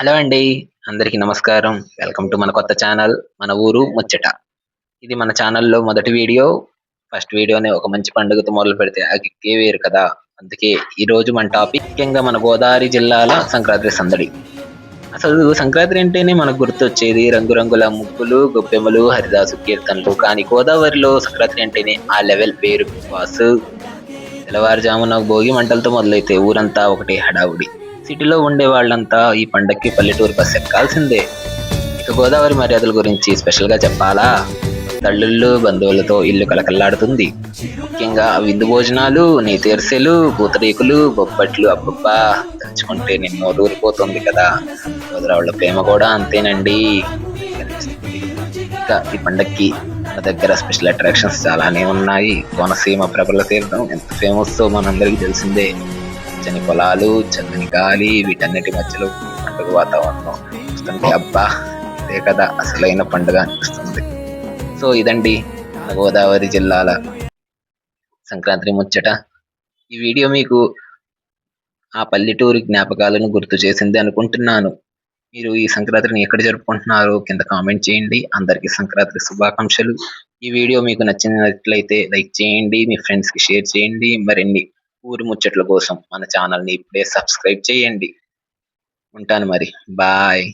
Hello అండి అందరికీ నమస్కారం. వెల్కమ్ టు మన కొత్త ఛానల్ మన ఊరు ముచ్చట. ఇది మన ఛానల్లో మొదటి వీడియో. ఫస్ట్ వీడియోనే ఒక మంచి పండుగతో మొదలు పెడితే ఆ కిక్కే వేరు కదా. అందుకే ఈ రోజు మన టాపిక్ ముఖ్యంగా మన గోదావరి జిల్లాల సంక్రాంతి సందడి. అసలు సంక్రాంతి అంటేనే మనకు గుర్తొచ్చేది రంగురంగుల ముగ్గులు గొప్పెమ్మలు హరిదాసు కీర్తనలు. కానీ గోదావరిలో సంక్రాంతి అంటేనే ఆ లెవెల్ పేరు. వాసు తెల్లవారుజామున భోగి మంటలతో మొదలైతే ఊరంతా ఒకటే హడావుడి. సిటీలో ఉండే వాళ్ళంతా ఈ పండక్కి పల్లెటూరు బస్ ఎక్కాల్సిందే. ఇక గోదావరి మర్యాదల గురించి స్పెషల్గా చెప్పాలా? తల్లుళ్ళు బంధువులతో ఇల్లు కలకల్లాడుతుంది ముఖ్యంగా విందు భోజనాలు నీతీర్సెలు పూతరేకులు బొబ్బట్లు అబ్బబ్బా తలుచుకుంటే నిన్నో ఊరిపోతుంది కదా. గోదరావుళ్ళ ప్రేమ కూడా అంతేనండి. ఇంకా ఈ పండక్కి మన దగ్గర స్పెషల్ అట్రాక్షన్స్ చాలానే ఉన్నాయి. కోనసీమ ప్రబల తీర్థం ఎంత ఫేమస్ మనందరికీ తెలిసిందే. పచ్చని పొలాలు చల్లని గాలి వీటన్నిటి మధ్యలో పండుగ వాతావరణం అబ్బా ఇదే కదా అసలైన పండుగ అనిపిస్తుంది. సో ఇదండి మన గోదావరి జిల్లాల సంక్రాంతి ముచ్చట. ఈ వీడియో మీకు ఆ పల్లెటూరి జ్ఞాపకాలను గుర్తు చేసింది అనుకుంటున్నాను. మీరు ఈ సంక్రాంతిని ఎక్కడ జరుపుకుంటున్నారో కింద కామెంట్ చేయండి. అందరికీ సంక్రాంతి శుభాకాంక్షలు. ఈ వీడియో మీకు నచ్చినట్లయితే లైక్ చేయండి మీ ఫ్రెండ్స్కి షేర్ చేయండి. మరిన్ని ఊరి ముచ్చట్ల కోసం మన ఛానల్ని ఇప్పుడే సబ్స్క్రైబ్ చేయండి. ఉంటాను మరి. బాయ్